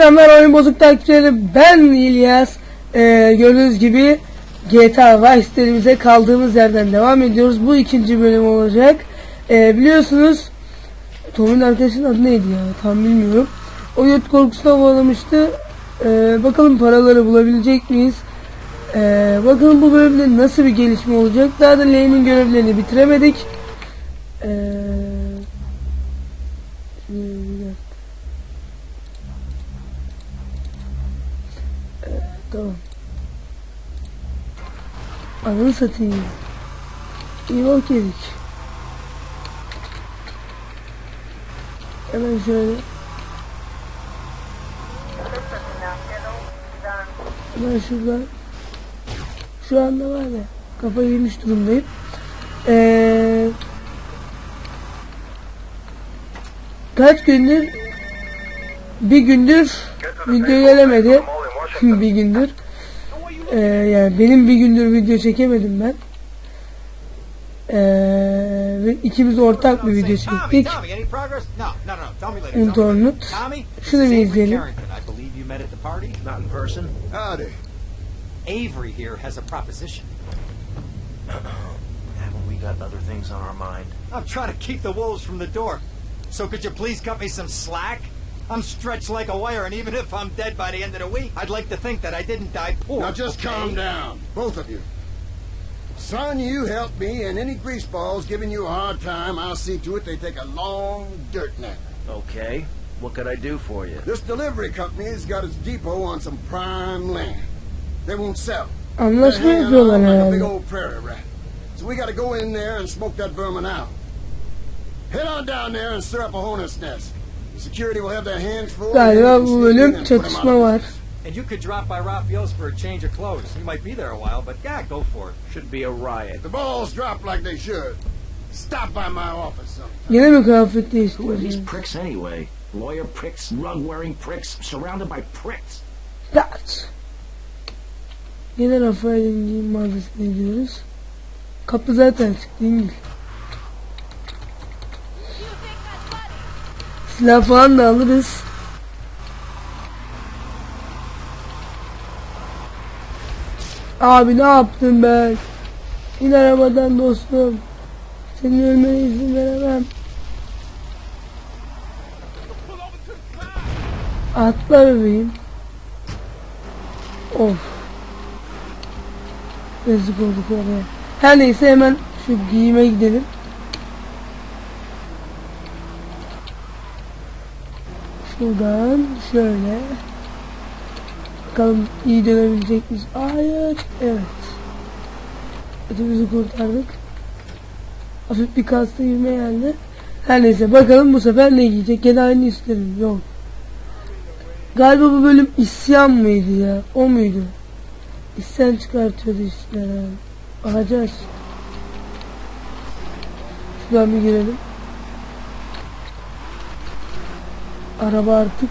Selamlar oyun bozuk takipçileri. Ben İlyas. Ee, gördüğünüz gibi GTA Vice serimize kaldığımız yerden devam ediyoruz. Bu ikinci bölüm olacak. Ee, biliyorsunuz Tom'un arkadaşının adı neydi ya? Tam bilmiyorum. O yurt korkusuna bağlamıştı. Ee, bakalım paraları bulabilecek miyiz? Ee, bakalım bu bölümde nasıl bir gelişme olacak? Daha da Lane'in görevlerini bitiremedik. Ee, şimdi bir dakika. Tamam. Ananı satayım. İyi bak yedik. Hemen şöyle. Hemen şuradan. Şu anda var ya. Kafa yemiş durumdayım. Ee, kaç gündür bir gündür video gelemedi. Bir gündür. Ee, yani benim bir gündür video çekemedim ben. Ee, ikimiz ortak bir video çektik. This Şunu bir izleyelim. Avery here has a proposition. Haven't we got other things on our mind? I'm trying to keep the wolves from the door. So could you please cut me some slack? I'm stretched like a wire, and even if I'm dead by the end of the week, I'd like to think that I didn't die poor. Now just okay? calm down, both of you. Son, you help me, and any greaseballs giving you a hard time, I'll see to it they take a long dirt nap. Okay. What could I do for you? This delivery company's got its depot on some prime land. They won't sell. Anlaşma They're hanging yapıyorlar on like a big old prairie rat. So we gotta go in there and smoke that vermin out. Head on down there and stir up a hornet's nest. Security will have their hands full. Galiba and you bu can bölüm sneak and put 'em out çatışma var. And you could drop by Raphael's for a change of clothes. You might be there a while, but yeah, go for it. Should be a riot. The balls drop like they should. Stop by my office sometime. Yine mi kıyafet Who are these pricks anyway? Lawyer pricks, rug-wearing pricks, surrounded by pricks. Pat. Yine Rafael'in giyim mağazasına gidiyoruz. Kapı zaten açık değil Silah falan da alırız. Abi ne yaptın ben? İn arabadan dostum. Senin ölmene izin veremem. Atla bebeğim. Of. Yazık olduk oraya. Her neyse hemen şu giyime gidelim. Şuradan şöyle. Bakalım iyi dönebilecek miyiz? Hayır. Evet. Ötümüzü kurtardık. Hafif bir kasta girme geldi. Her neyse bakalım bu sefer ne giyecek? Gene aynı isterim. Yok. Galiba bu bölüm isyan mıydı ya? O muydu? İsyan çıkartıyordu işler abi. Bakacağız. Şuradan bir girelim. Araba artık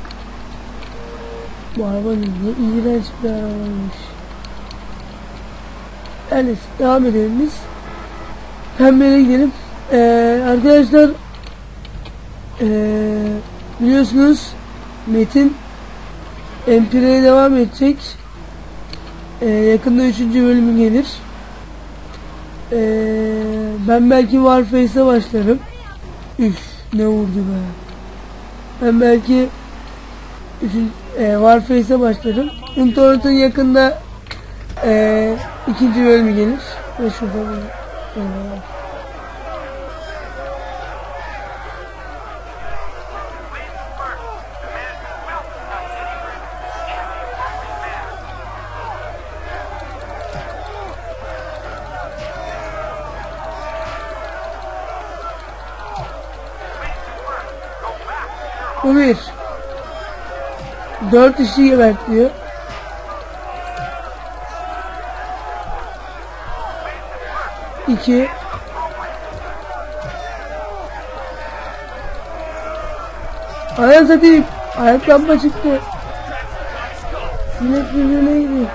bu araba ne iğrenç bir arabaymış. Neyse devam edelim biz. Pembeye gidelim. Ee, arkadaşlar ee, biliyorsunuz Metin Empire'ye devam edecek. Ee, yakında 3. bölümü gelir. Ee, ben belki Warface'e başlarım. Üf ne vurdu be. Ben belki e, Warface'e başlarım. Untort'un yakında e, ikinci bölümü gelir. Ve şurada bir e, Bu bir. Dört işi gebertiyor. İki. Ayağım satayım. Ayakkabı çıktı. Sinek birbirine gidiyor.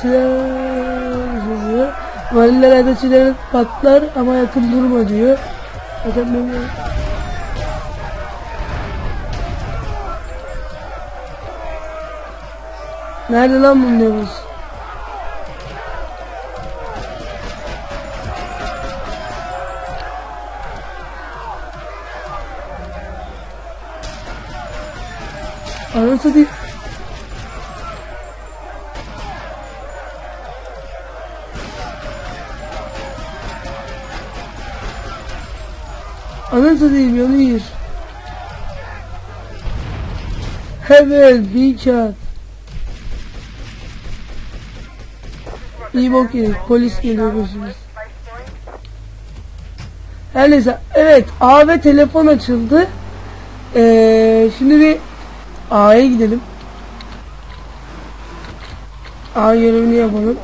Silah diyor. Valiller ateşleri patlar ama yakın durma diyor. Zaten benim Nerede lan bunun nüfus? Anasını değil. Anasını değil yanıyor. Evet bir kağıt. İyi bok yedik. Polis geliyor gözümüz. Her neyse. Evet. A ve telefon açıldı. Ee, şimdi bir A'ya gidelim. A görevini yapalım.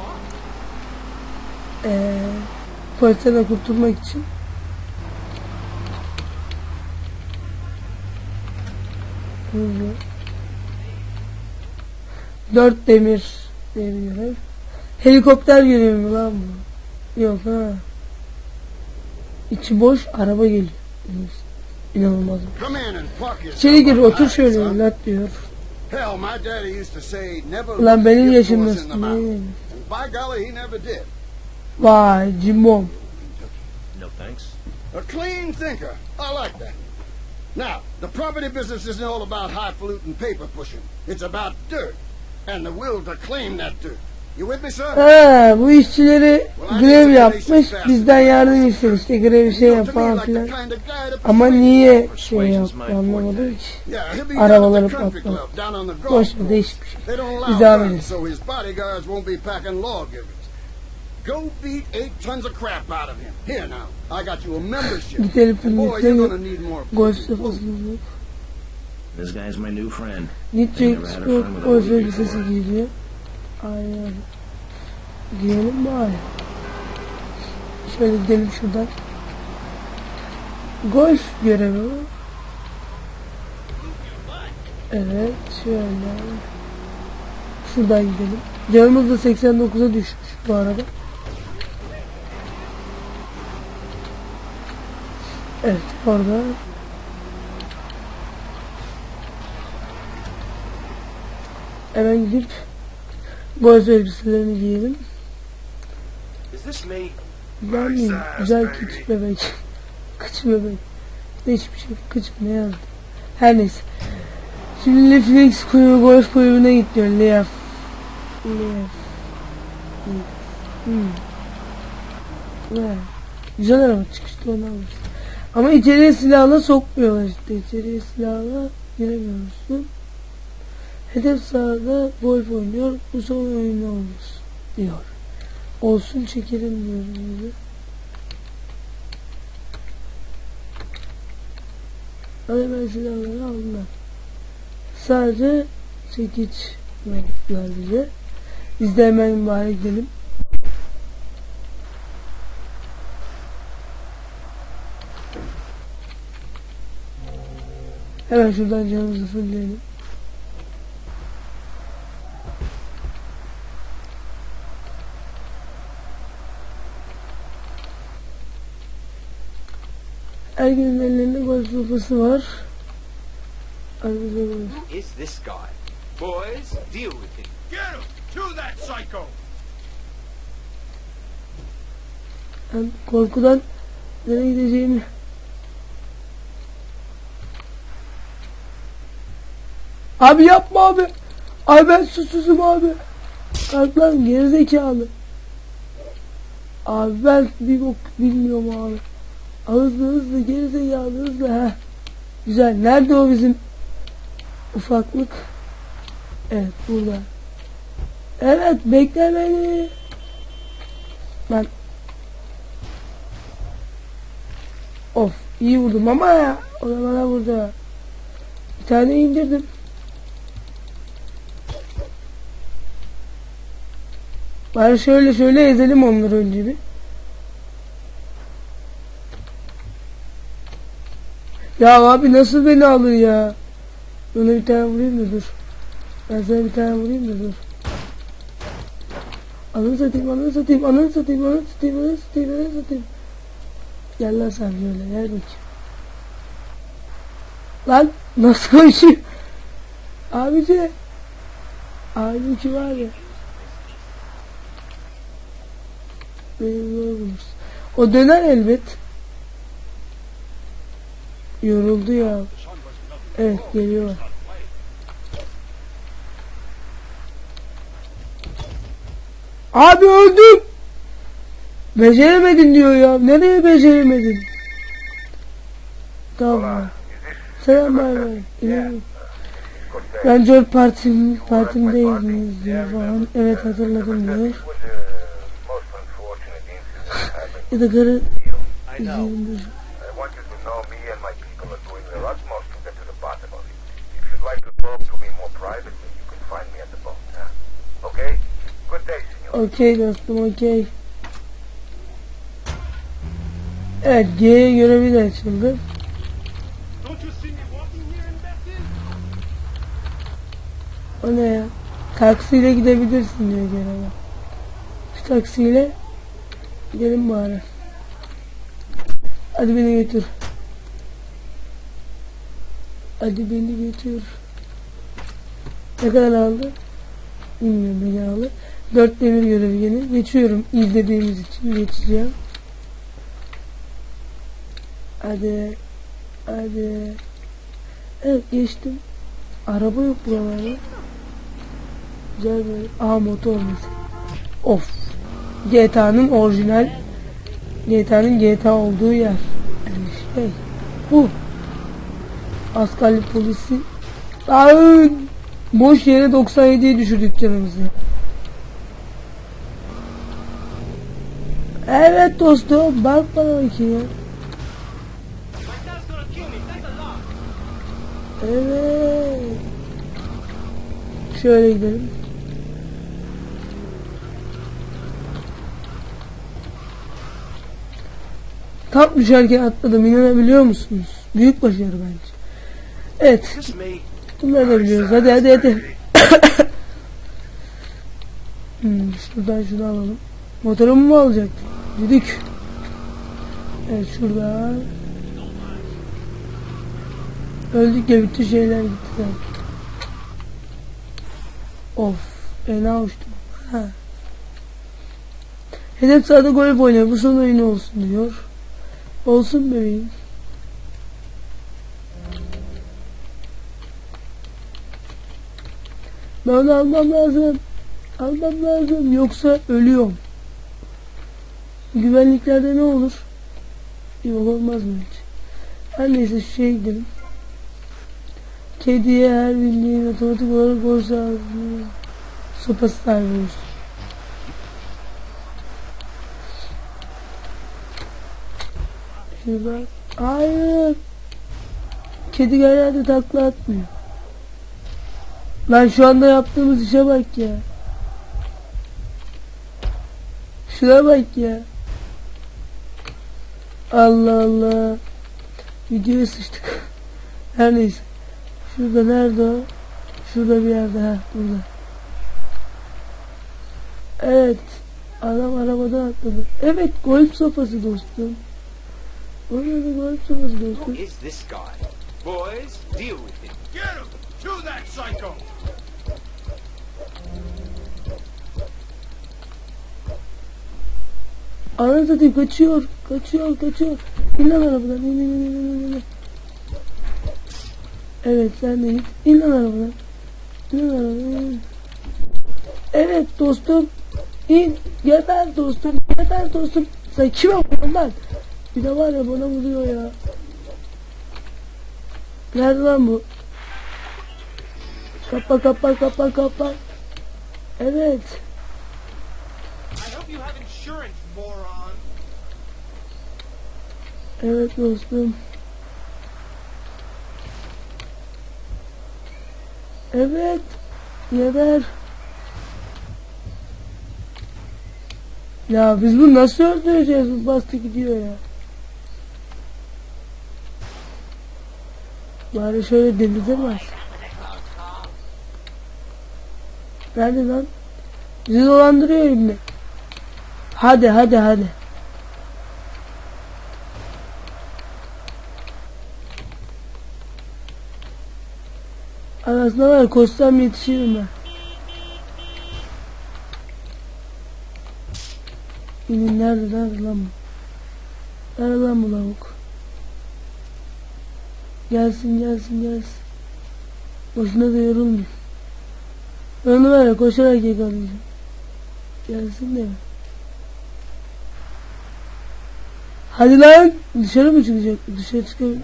Ee, polisten kurtulmak için. Hızlı. Dört demir görev. Helikopter görevi mi lan bu? Yok ha. İçi boş araba geliyor. İnanılmaz. İçeri gir otur şöyle evlat diyor. Ulan benim yaşımdasın. Vay cimbom. No thanks. A clean thinker. I like that. Now, the property business isn't all about highfalutin paper pushing. It's about dirt and the will to claim that dirt. You with me, sir? Ha, bu işçileri grev yapmış. Bizden yardım istemiş. İşte grev şey yap falan filan. Ama niye şey yaptı anlamadım ki. He'll be Arabaları down at the country patlat. club down on the Boş course. değişik bir şey. Biz devam edelim. Go beat eight tons of crap out of him. Here now, I got you a membership. Boy, you're gonna need more. This guy's my new friend. Nitro elbisesi giyiliyor. Aynen. Giyelim bari. Şöyle gidelim şuradan. Golf görevi? Evet şöyle. Şuradan gidelim. Canımız da 89'a düşmüş bu arada. Evet orada. Hemen gidip golf elbiselerini giyelim. Ben miyim? Güzel küçük bebek. Kıç bebek. Hiçbir şey. Kıç ne yazdı? Her neyse. Şimdi Netflix kulübü golf kulübüne gidiyor. Leaf. Leaf. Hmm. Ne? Güzel araba çıkışta onu almış. Ama içeriye silahla sokmuyorlar işte. İçeriye silahla giremiyorsun. Hedef sahada golf oynuyor. Bu son oyunu. Diyor. Olsun çekelim diyorum. Hadi ben silahları aldılar. Sadece çekiç verdiler bize. Biz de hemen bari gidelim. Hemen şuradan canımızı fulleyelim. Herkesin ellerinde golf sopası var. Who is this guy? Boys, deal with him. Get him! To that psycho! Ben korkudan nereye gideceğimi Abi yapma abi. Ay ben susuzum abi. Kalk lan gerizekalı. Abi ben bir bok bilmiyorum abi. Hızlı hızlı gerizekalı hızlı ha. Güzel. Nerede o bizim ufaklık? Evet burada. Evet bekle beni. Ben Of iyi vurdum ama ya. O da bana vurdu. Bir tane indirdim. Bari şöyle şöyle ezelim onları önce bir. Ya abi nasıl beni alır ya? Ona bir tane vurayım da dur. Ben sana bir tane vurayım da dur. Ananı satayım, ananı satayım, ananı satayım, ananı satayım, ananı satayım, ananı satayım. Gel lan sen şöyle, gel bakayım. Lan nasıl koşuyor? Abici. Halbuki var ya. Benim. O döner elbet. Yoruldu ya. Evet geliyor. Abi öldüm. Beceremedin diyor ya. Nereye beceremedin? Tamam. Selam bay bay. İnanın. Ben George partim, partimdeyiz diyor falan. Evet hatırladım diyor. Ya da karı I know. üzerinde. I want you to know me and my people are doing their utmost to get to the bottom of it. If you'd like to talk to me more privately, you can find me at the boat. Huh? Okay? Good day, senor. Okey dostum okey. Evet G görevi de açıldı. O ne ya? Taksiyle gidebilirsin diyor göreve. Şu taksiyle gidelim bari. Hadi beni götür. Hadi beni götür. Ne kadar aldı? Bilmiyorum ne kadar aldı. Dört demir görevi yine. Geçiyorum izlediğimiz için geçeceğim. Hadi. Hadi. Evet geçtim. Araba yok buralarda. Güzel böyle. Aha motor mesela. Of. GTA'nın orijinal GTA'nın GTA olduğu yer. Yani şey. Bu. Askerli polisi. Aa, boş yere 97'ye düşürdük canımızı. Evet dostum. Bak bana bakayım. Evet. Şöyle gidelim. Tam düşerken atladım inanabiliyor musunuz? Büyük başarı bence. Evet. Bunları da biliyoruz. Hadi hadi hadi. hmm, şuradan şunu alalım. Motorumu mu alacaktık? Düdük. Evet şurada. Öldük ya bütün şeyler gitti. Of. Fena uçtum. Ha. Hedef sahada golf oynuyor. Bu son oyunu olsun diyor. Olsun bebeğim. Ben onu almam lazım. Almam lazım. Yoksa ölüyorum. Güvenliklerde ne olur? Yok olmaz mı hiç? Her neyse şu şeye gidelim. Kediye her bildiğin otomatik olarak borsa sopası sahibi. Şurada. Hayır. Kedi genelde takla atmıyor. Lan şu anda yaptığımız işe bak ya. Şuna bak ya. Allah Allah. Videoya sıçtık. Her neyse. Şurada nerede o? Şurada bir yerde ha burada. Evet. Adam arabadan atladı. Evet golf sopası dostum. Orada golf sopası dostum. Who is this guy? Boys, deal with him. Get him! To that psycho! Ananı satayım kaçıyor. Kaçıyor kaçıyor. İn lan arabadan. İn in in in in. Evet sen de git. İn lan arabadan. İn lan arabadan. Evet dostum. İn. Geber dostum. Geber dostum. Sen kime vuruyorsun lan? Bir de var ya bana vuruyor ya. Nerede lan bu? Kapa kapa kapa kapa. Evet. Evet dostum. Evet. Geber. Ya biz bunu nasıl öldüreceğiz? Bu bastı gidiyor ya. Bari şöyle denize açsın? Nerede lan? Bizi dolandırıyor ibne. Hadi hadi hadi. Arasında var koşsam yetişirim ben. İnin nerede nerede lan bu? Nerede lan bu lavuk? Gelsin gelsin gelsin. Boşuna da yorulmayın. Onu var koşarak yakalayacağım. Gelsin de mi? Hadi lan dışarı mı çıkacak? Dışarı çıkabilir.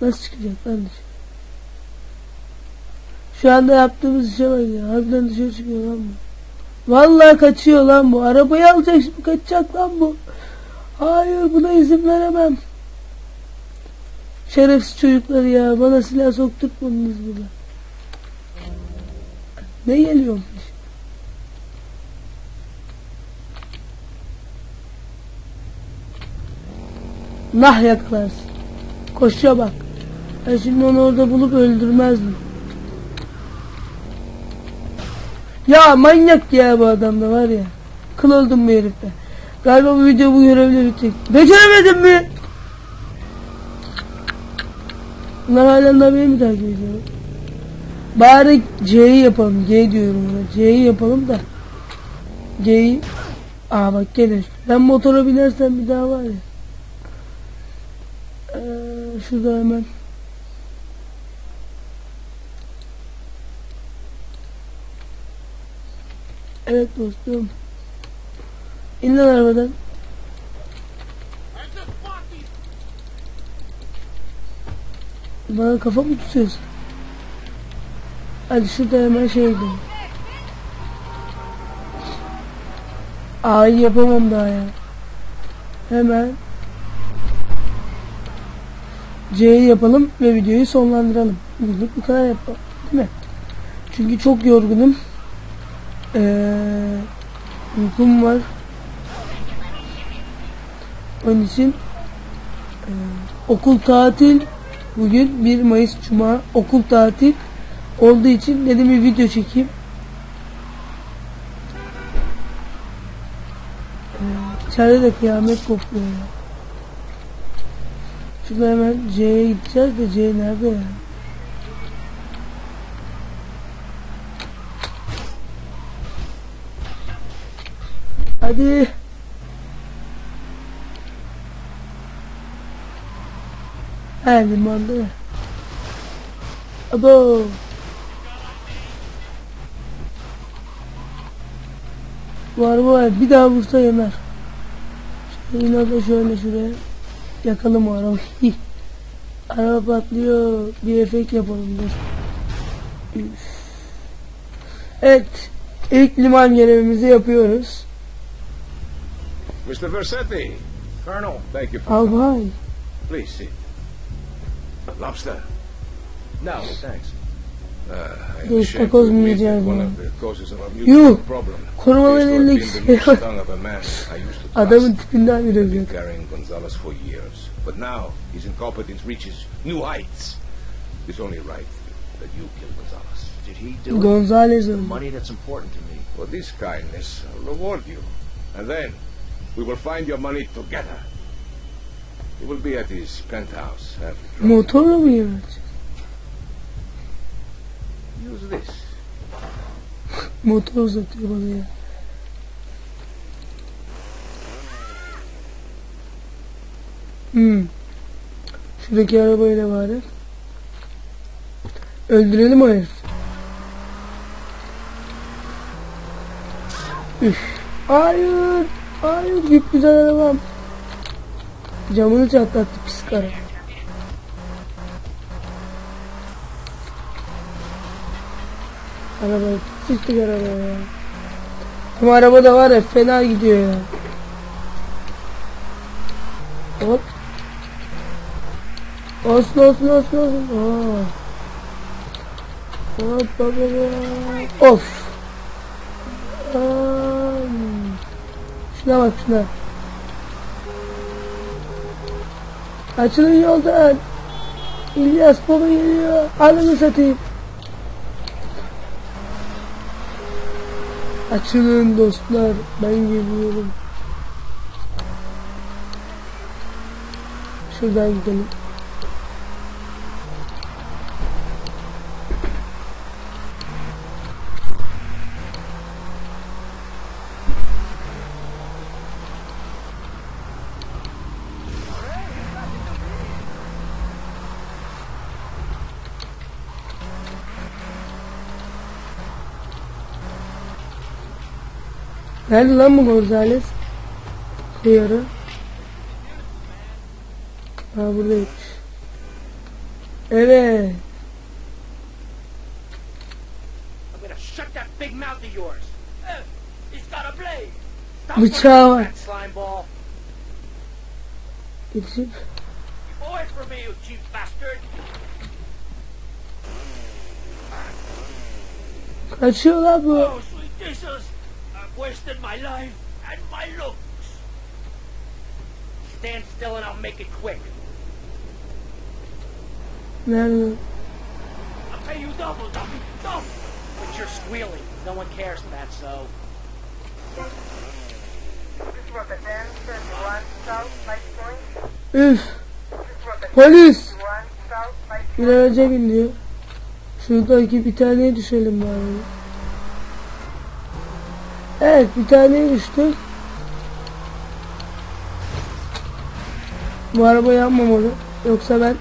Nasıl çıkacak lan dışarı? Şu anda yaptığımız işe bak ya. Harbiden dışarı çıkıyor lan bu. Vallahi kaçıyor lan bu. Arabayı alacak şimdi kaçacak lan bu. Hayır buna izin veremem. Şerefsiz çocuklar ya. Bana silah sokturtmadınız burada. Ne geliyormuş? Nah yakalarsın. Koşuyor bak. Ben şimdi onu orada bulup öldürmezdim. Ya manyak ya bu adam da var ya. Kıl oldum bu herifte. Galiba bu video bu görevle bitecek. Beceremedim mi? Bunlar halen daha beni mi takip ediyor? Bari C'yi yapalım. G diyorum ona. C'yi yapalım da. C'yi. Aa bak gene. Ben motora binersem bir daha var ya. Şurada hemen. Evet dostum. İn lan arabadan. Bana kafa mı tutuyorsun? Hadi şurada hemen şey gidelim. Ay yapamam daha ya. Hemen C'yi yapalım ve videoyu sonlandıralım. Bugünlük bu kadar yapalım. Değil mi? Çünkü çok yorgunum. Ee, uykum var. Onun için e, okul tatil bugün 1 Mayıs Cuma okul tatil olduğu için dedim bir video çekeyim. Ee, içeride de kıyamet kopuyor ya. Şurada hemen C'ye gideceğiz de C nerede ya? Hadi. Ha limanda. Abo. Var var bir daha vursa yanar. Şöyle de şöyle şuraya. Yakalım o arabayı. Araba patlıyor. Bir efekt yapalım dur. Evet. İlk liman görevimizi yapıyoruz. Mr. Versetti. Colonel. Thank you. Albay. Please sit. Lobster. No, thanks. This cause me Yuh! Koruma verenlik adamın tipinden yürüyor. Carrying Gonzalez for years, but now his incompetence reaches new heights. It's only right that you kill Gonzalez. Did he do Gonzalez it? The money that's important to me. For this kindness, I'll reward you. And then, we will find your money together. It will be at his penthouse. Motorla mı yürüyecek? Use this. Motor uzatıyor bana ya. Hmm. Şuradaki arabayla bari. Öldürelim o herif. Üf. Hayır. Hayır. Büyük güzel arabam. Camını çatlattı pis karı. Araba sıçtık arabaya ya. Ama araba da var ya fena gidiyor ya. Hop. Olsun olsun olsun olsun. Aa. Hop hop hop. Of. Aa. Şuna bak şuna. Açılın yoldan. İlyas baba geliyor. Alını satayım. Açılın dostlar. Ben geliyorum. Şuradan gidelim. Nerede lan bu Gonzales? Hıyarı. Ha buradaymış. Evet. Bıçağı var. Geçip. Kaçıyor lan bu. Wasted my life and my looks. Stand still and I'll make it quick. Nerede? I'll pay you double, double, double. But you're squealing. No one cares, Fatso. This is Rocket 10, 31 South Light Point. Üf. This is Rocket Polis. 31 South Light Bir araca bin diyor. Şuradaki bir taneye düşelim bari. Evet bir taneye düştük. Bu araba yanmamalı. Yoksa ben...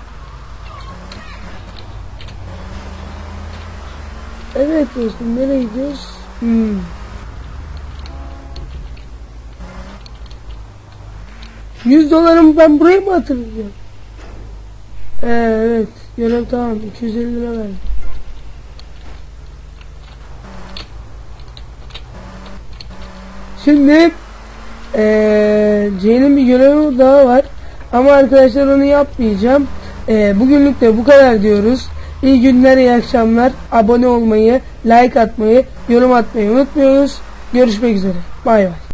Evet dostum nereye gidiyoruz? Hmm. Yüz dolarımı ben buraya mı hatırlayacağım? Ee, evet. Görev tamam. 250 lira verdim. Şimdi ee, C'nin bir görevi daha var. Ama arkadaşlar onu yapmayacağım. Ee, bugünlük de bu kadar diyoruz. İyi günler, iyi akşamlar. Abone olmayı, like atmayı, yorum atmayı unutmuyoruz. Görüşmek üzere. Bay bay.